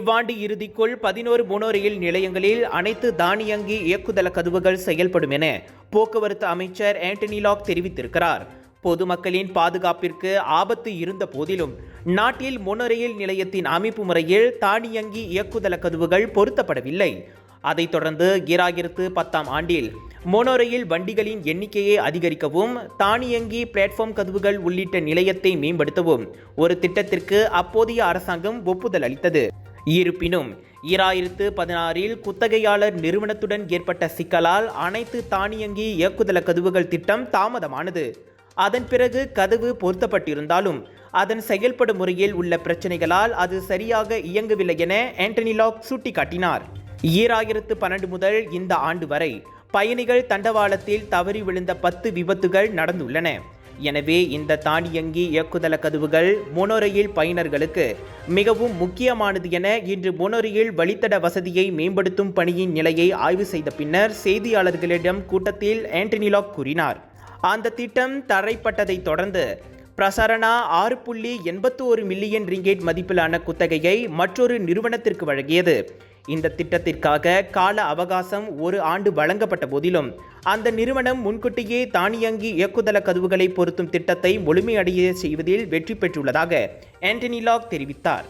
இவ்வாண்டு இறுதிக்குள் பதினோரு மோனோரயில் நிலையங்களில் அனைத்து தானியங்கி இயக்குதள கதவுகள் செயல்படும் என போக்குவரத்து அமைச்சர் ஆண்டனி லாக் தெரிவித்திருக்கிறார். பொதுமக்களின் பாதுகாப்பிற்கு ஆபத்து இருந்த போதிலும் நாட்டில் மோனோரயில் நிலையத்தின் அமைப்பு முறையில் தானியங்கி இயக்குதள கதவுகள் பொருத்தப்படவில்லை. அதைத் தொடர்ந்து ஈராயிரத்து பத்தாம் ஆண்டில் மோனோரயில் வண்டிகளின் எண்ணிக்கையை அதிகரிக்கவும் தானியங்கி பிளாட்ஃபார்ம் கதவுகள் உள்ளிட்ட நிலையத்தை மேம்படுத்தவும் ஒரு திட்டத்திற்கு அப்போதைய அரசாங்கம் ஒப்புதல் அளித்தது. இருப்பினும் ஈராயிரத்து பதினாறில் குத்தகையாளர் நிறுவனத்துடன் ஏற்பட்ட சிக்கலால் அனைத்து தானியங்கி இயக்குதள கதவுகள் திட்டம் தாமதமானது. அதன் பிறகு கதவு பொருத்தப்பட்டிருந்தாலும் அதன் செயல்படும் முறையில் உள்ள பிரச்சனைகளால் அது சரியாக இயங்கவில்லை என ஆண்டனி லாக் சுட்டிக்காட்டினார். ஈராயிரத்து பன்னெண்டு முதல் இந்த ஆண்டு வரை பயணிகள் தண்டவாளத்தில் தவறி விழுந்த பத்து விபத்துகள் நடந்துள்ளன. எனவே இந்த தானியங்கி இயக்குதள கதவுகள் மோனோரயில் பயனர்களுக்கு மிகவும் முக்கியமானது என இன்று மோனோரயில் வழித்தட வசதியை மேம்படுத்தும் பணியின் நிலையை ஆய்வு செய்த பின்னர் செய்தியாளர்களிடம் கூட்டத்தில் ஆண்டனிலாக் கூறினார். அந்த திட்டம் தரைப்பட்டதை தொடர்ந்து பிரசரணா ஆறு புள்ளி எண்பத்தி ஒரு மில்லியன் ரிங்கேட் மதிப்பிலான குத்தகையை மற்றொரு நிறுவனத்திற்கு வழங்கியது. இந்த திட்டத்திற்காக கால அவகாசம் ஒரு ஆண்டு வழங்கப்பட்ட போதிலும் அந்த நிறுவனம் முன்கூட்டியே தானியங்கி இயக்குதள கதவுகளை பொருத்தும் திட்டத்தை முழுமையடைய செய்வதில் வெற்றி பெற்றுள்ளதாக ஆண்டனி லாக் தெரிவித்தார்.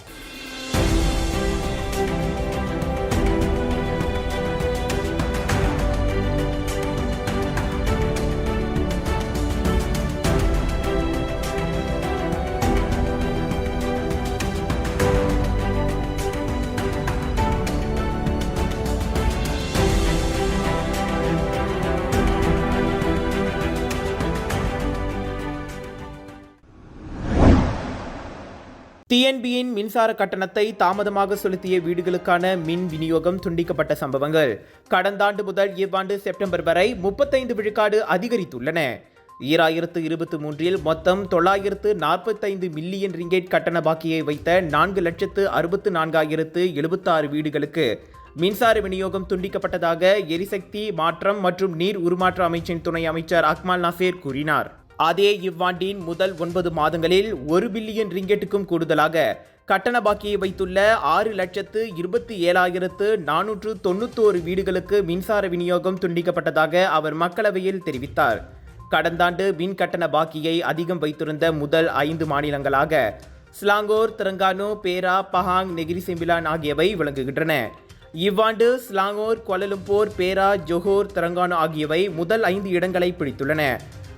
டிஎன்பியின் மின்சார கட்டணத்தை தாமதமாக செலுத்திய வீடுகளுக்கான மின் விநியோகம் துண்டிக்கப்பட்ட சம்பவங்கள். கடந்த ஆண்டு முதல் இவ்வாண்டு செப்டம்பர் வரை முப்பத்தைந்து விழுக்காடு அதிகரித்துள்ளன. ஈராயிரத்து இருபத்தி மூன்றில் மொத்தம் தொள்ளாயிரத்து நாற்பத்தைந்து மில்லியன் ரிங்கேட் கட்டண பாக்கியை வைத்த நான்கு லட்சத்து அறுபத்து நான்காயிரத்து எழுபத்தாறு வீடுகளுக்கு மின்சார விநியோகம் துண்டிக்கப்பட்டதாக எரிசக்தி மாற்றம் மற்றும் நீர் உருமாற்ற அமைச்சின் துணை அமைச்சர் அக்மால் நாசேர் கூறினார். அதே இவ்வாண்டின் முதல் ஒன்பது மாதங்களில் ஒரு பில்லியன் ரிங்கெட்டுக்கும் கூடுதலாக கட்டண பாக்கியை வைத்துள்ள ஆறு லட்சத்து இருபத்தி ஏழாயிரத்து நானூற்று தொண்ணூத்தோரு வீடுகளுக்கு மின்சார விநியோகம் துண்டிக்கப்பட்டதாக அவர் மக்களவையில் தெரிவித்தார். கடந்த ஆண்டு மின் கட்டண பாக்கியை அதிகம் வைத்திருந்த முதல் ஐந்து மாநிலங்களாக ஸ்லாங்கோர் திரங்கானோ பேரா பஹாங் நெகிரி செம்பிலான் ஆகியவை விளங்குகின்றன. இவ்வாண்டு ஸ்லாங்கோர் கோலலும்பூர் பேரா ஜொஹோர் திரங்கானோ ஆகியவை முதல் ஐந்து இடங்களை பிடித்துள்ளன.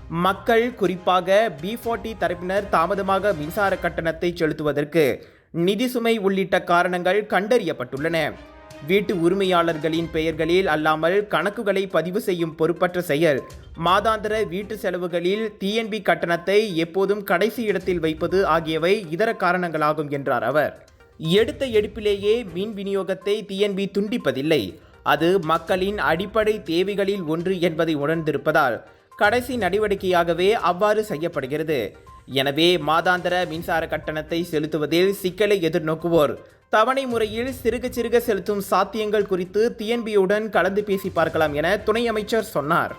மக்கள் குறிப்பாக பி ஃபார்ட்டி தரப்பினர் தாமதமாக மின்சார கட்டணத்தை செலுத்துவதற்கு நிதி சுமை உள்ளிட்ட காரணங்கள் கண்டறியப்பட்டுள்ளன. வீட்டு உரிமையாளர்களின் பெயர்களில் அல்லாமல் கணக்குகளை பதிவு செய்யும் பொறுப்பற்ற செயல். மாதாந்திர வீட்டு செலவுகளில் டிஎன்பி கட்டணத்தை எப்போதும் கடைசி இடத்தில் வைப்பது ஆகியவை இதர காரணங்களாகும் என்றார் அவர். எடுத்த எடுப்பிலேயே மின் விநியோகத்தை டிஎன்பி துண்டிப்பதில்லை. அது மக்களின் அடிப்படை தேவைகளில் ஒன்று என்பதை உணர்ந்திருப்பதால் கடைசி நடவடிக்கையாகவே அவ்வாறு செய்யப்படுகிறது. எனவே மாதாந்திர மின்சார கட்டணத்தை செலுத்துவதில் சிக்கலை எதிர்நோக்குவோர். தவணை முறையில் சிறுக சிறுக செலுத்தும் சாத்தியங்கள் குறித்து டிஎன்பியுடன் கலந்து பேசி பார்க்கலாம் என துணை அமைச்சர் சொன்னார்.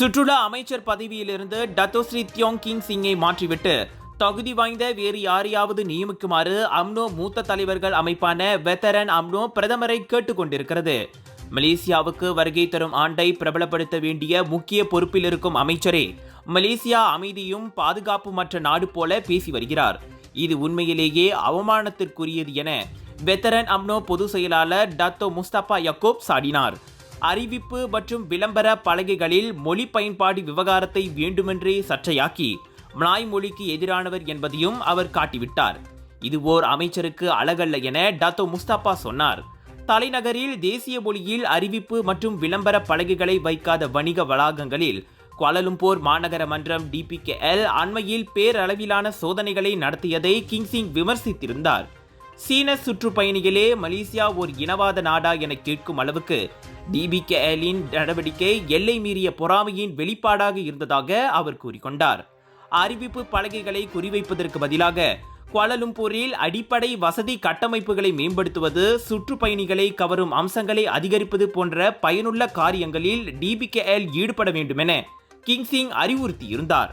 சுற்றுலா அமைச்சர் பதவியிலிருந்து டத்தோஸ்ரீ தியோங் கிங் சிங்கை மாற்றிவிட்டு தகுதி வாய்ந்த வேறு யாரையாவது நியமிக்குமாறு அம்னோ மூத்த தலைவர்கள் அமைப்பான வெத்தரன் அம்னோ பிரதமரை கேட்டுக்கொண்டிருக்கிறது. மலேசியாவுக்கு வருகை தரும் ஆண்டை பிரபலப்படுத்த வேண்டிய முக்கிய பொறுப்பில் இருக்கும் அமைச்சரே மலேசியா அமைதியும் பாதுகாப்பு மற்ற நாடு போல பேசி வருகிறார். இது உண்மையிலேயே அவமானத்திற்குரியது என வெத்தரன் அம்னோ பொதுச் செயலாளர் டத்தோ முஸ்தபா யக்கோப் சாடினார். அறிவிப்பு மற்றும் விளம்பர பலகைகளில் மொழி பயன்பாடு விவகாரத்தை வேண்டுமென்றே சர்ச்சையாக்கி மலாய் மொழிக்கு எதிரானவர் என்பதையும் அவர் காட்டிவிட்டார். இது ஓர் அமைச்சருக்கு அழகல்ல என டாத்தோ முஸ்தபா சொன்னார். தலைநகரில் தேசிய மொழியில் அறிவிப்பு மற்றும் விளம்பர பலகைகளை வைக்காத வணிக வளாகங்களில் குவாலலும்பூர் மாநகர மன்றம் டிபிகேஎல் அண்மையில் பேரளவிலான சோதனைகளை நடத்தியதை கிங்சிங் விமர்சித்திருந்தார். சீன சுற்றுப்பயணிகளே மலேசியா ஓர் இனவாத நாடா என கேட்கும் அளவுக்கு டிபிகேஎலின் நடவடிக்கை எல்லை மீறிய பொறாமையின் வெளிப்பாடாக இருந்ததாக அவர் கூறிக்கொண்டார். அறிவிப்பு பலகைகளை குறிவைப்பதற்கு பதிலாக குவாலலும்பூரில் அடிப்படை வசதி கட்டமைப்புகளை மேம்படுத்துவது சுற்றுப்பயணிகளை கவரும் அம்சங்களை அதிகரிப்பது போன்ற பயனுள்ள காரியங்களில் டிபிகேஎல் ஈடுபட வேண்டுமென கிங்சிங் அறிவுறுத்தியிருந்தார்.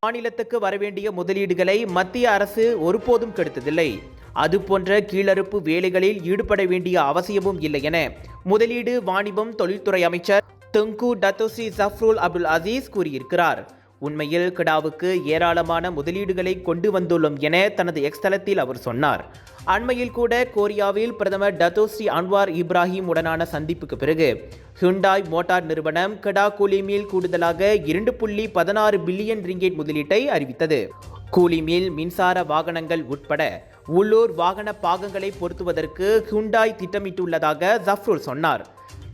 மாநிலத்துக்கு வரவேண்டிய முதலீடுகளை மத்திய அரசு ஒருபோதும் கெடுத்ததில்லை. அதுபோன்ற கீழறுப்பு வேலைகளில் ஈடுபட வேண்டிய அவசியமும் இல்லை என முதலீடு வாணிபம் தொழில்துறை அமைச்சர் Tengku Datuk Seri Zafrul Abdul Aziz கூறியிருக்கிறார். உண்மையில் கிடாவுக்கு ஏராளமான முதலீடுகளை கொண்டு வந்துள்ளோம் என தனது எக்ஸ்தலத்தில் அவர் சொன்னார். அண்மையில் கூட கொரியாவில் பிரதமர் டத்தோஸ்ரீ அன்வார் இப்ராஹிம் உடனான சந்திப்புக்கு பிறகு ஹுண்டாய் மோட்டார் நிறுவனம் கடா கூலிமில் கூடுதலாக இரண்டு புள்ளி பதினாறு பில்லியன் ரிங்கேட் முதலீட்டை அறிவித்தது. கூலிமில் மின்சார வாகனங்கள் உட்பட உள்ளூர் வாகன பாகங்களை பொருத்துவதற்கு ஹுண்டாய் திட்டமிட்டுள்ளதாக ஜஃப்ருல் சொன்னார்.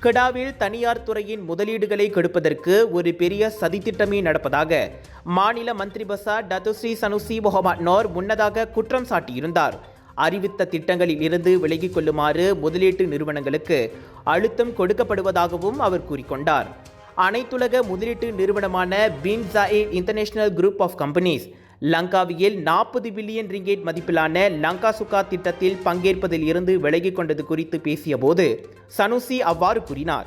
கெடாவில் தனியார் துறையின் முதலீடுகளை கெடுப்பதற்கு ஒரு பெரிய சதித்திட்டமே நடப்பதாக மாநில மந்திரி பசா டதுஸ்ரீ சனுசி முகமது நோர் முன்னதாக குற்றம் சாட்டியிருந்தார். அறிவித்த திட்டங்களில் இருந்து விலகிக் கொள்ளுமாறு முதலீட்டு நிறுவனங்களுக்கு அழுத்தம் கொடுக்கப்படுவதாகவும் அவர் கூறிக்கொண்டார். அனைத்துலக முதலீட்டு நிறுவனமான பின் ஜாயே இன்டர்நேஷனல் குரூப் ஆஃப் கம்பெனிஸ் லங்காவியில் நாற்பது பில்லியன் ரிங்கேட் மதிப்பிலான லங்கா சுகா திட்டத்தில் பங்கேற்பதில் இருந்து விலகிக் கொண்டது குறித்து பேசியபோது சனுசி அவ்வாறு கூறினார்.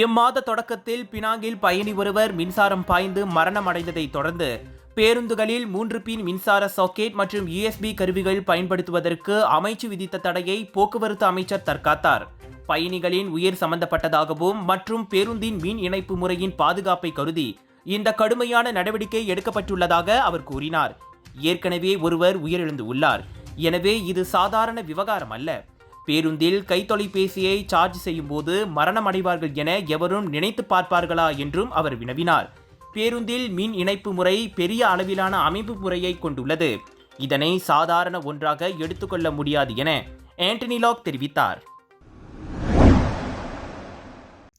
இம்மாத தொடக்கத்தில் பினாங்கில் பயணி ஒருவர் மின்சாரம் பாய்ந்து மரணமடைந்ததைத் தொடர்ந்து பேருந்துகளில் மூன்று பின் மின்சார சாக்கெட் மற்றும் யூஎஸ்பி கருவிகள் பயன்படுத்துவதற்கு அமைச்சு விதித்த தடையை போக்குவரத்து அமைச்சர் தற்காத்தார். பயணிகளின் உயிர் சம்பந்தப்பட்டதாகவும் மற்றும் பேருந்தின் மின் இணைப்பு முறையின் பாதுகாப்பை கருதி இந்த கடுமையான நடவடிக்கை எடுக்கப்பட்டுள்ளதாக அவர் கூறினார். ஏற்கனவே ஒருவர் உயிரிழந்து உள்ளார் எனவே இது சாதாரண விவகாரம் அல்ல. பேருந்தில் கைத்தொலைபேசியை சார்ஜ் செய்யும் போது மரணம் அடைவார்கள் என எவரும் நினைத்து பார்ப்பார்களா என்றும் அவர் வினவினார். பேருந்தில் மின் இணைப்பு முறை பெரிய அளவிலான அமைப்பு முறையை கொண்டுள்ளது. இதனை சாதாரண ஒன்றாக எடுத்துக்கொள்ள முடியாது என ஆண்டனி லாக் தெரிவித்தார்.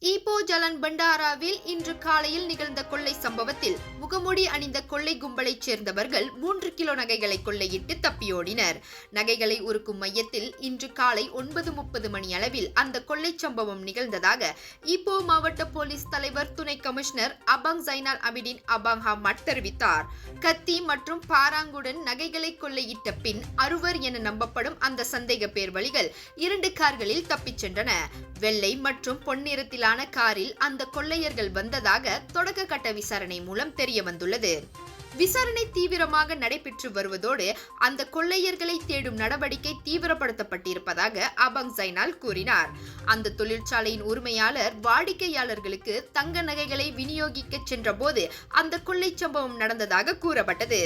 ஈப்போ ஜலன் பண்டாராவில் இன்று காலையில் நிகழ்ந்த கொள்ளை சம்பவத்தில் முகமூடி அணிந்த கொள்ளை கும்பலைச் சேர்ந்தவர்கள் மூன்று கிலோ நகைகளை கொள்ளையிட்டு தப்பியோடினர். நகைகளை உருக்கும் மையத்தில் இன்று காலை ஒன்பது முப்பது மணி அளவில் அந்த கொள்ளை சம்பவம் நிகழ்ந்ததாக ஈப்போ மாவட்ட போலீஸ் தலைவர் துணை கமிஷனர் அபாங் ஜைனால் அபிடின் அபாங் ஹமட் தெரிவித்தார். கத்தி மற்றும் பாராங்குடன் நகைகளை கொள்ளையிட்ட பின் அறுவர் என நம்பப்படும் அந்த சந்தேக பேர்வழிகள் இரண்டு கார்களில் தப்பிச் சென்றன. வெள்ளை மற்றும் பொன்னிறத்திலான காரில் அந்த கொள்ளையர்கள் வந்ததாக தொடக்க கட்ட விசாரணை மூலம் தெரிய வந்துள்ளது. விசாரணை தீவிரமாக நடைபெற்று வருவதோடு அந்த கொள்ளையர்களை தேடும் நடவடிக்கை தீவிரப்படுத்தப்பட்டிருப்பதாக அபங் ஜைனால் கூறினார். அந்த தொழிற்சாலையின் உரிமையாளர் வாடிக்கையாளர்களுக்கு தங்க நகைகளை விநியோகிக்க சென்றபோது அந்த கொள்ளை சம்பவம் நடந்ததாக கூறப்பட்டது.